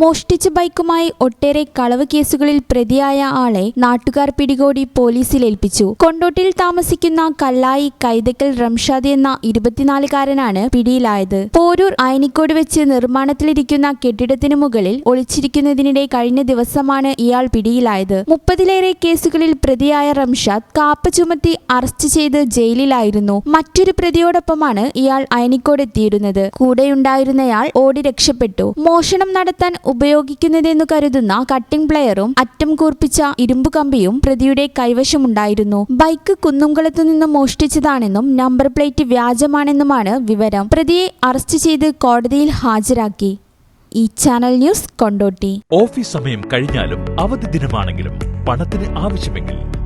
മോഷ്ടിച്ച ബൈക്കുമായി ഒട്ടേറെ കളവ് കേസുകളിൽ പ്രതിയായ ആളെ നാട്ടുകാർ പിടികൂടി പോലീസിൽ ഏൽപ്പിച്ചു. കൊണ്ടോട്ടിൽ താമസിക്കുന്ന കല്ലായി കൈതക്കൽ റംഷാദ് എന്ന ഇരുപത്തിനാലുകാരനാണ് പിടിയിലായത്. പോരൂർ അയനിക്കോട് വെച്ച് നിർമ്മാണത്തിലിരിക്കുന്ന കെട്ടിടത്തിനു മുകളിൽ ഒളിച്ചിരിക്കുന്നതിനിടെ കഴിഞ്ഞ ദിവസമാണ് ഇയാൾ പിടിയിലായത്. മുപ്പതിലേറെ കേസുകളിൽ പ്രതിയായ റംഷാദ് കാപ്പ ചുമത്തി അറസ്റ്റ് ചെയ്ത് ജയിലിലായിരുന്നു. മറ്റൊരു പ്രതിയോടൊപ്പമാണ് ഇയാൾ അയനിക്കോട് എത്തിയിരുന്നത്. കൂടെയുണ്ടായിരുന്നയാൾ ഓടി രക്ഷപ്പെട്ടു. മോഷണം നടത്താൻ ഉപയോഗിക്കുന്നതെന്നു കരുതുന്ന കട്ടിംഗ് പ്ലെയറും അറ്റം കൂർപ്പിച്ച ഇരുമ്പു കമ്പിയും പ്രതിയുടെ കൈവശമുണ്ടായിരുന്നു. ബൈക്ക് കുന്നുംകുളത്തു നിന്ന് മോഷ്ടിച്ചതാണെന്നും നമ്പർ പ്ലേറ്റ് വ്യാജമാണെന്നുമാണ് വിവരം. പ്രതിയെ അറസ്റ്റ് ചെയ്ത് കോടതിയിൽ ഹാജരാക്കി. ഈ ചാനൽ ന്യൂസ് കൊണ്ടോട്ടി. ഓഫീസ് സമയം കഴിഞ്ഞാലും അവധി ദിനമാണെങ്കിലും പണത്തിന് ആവശ്യമെങ്കിൽ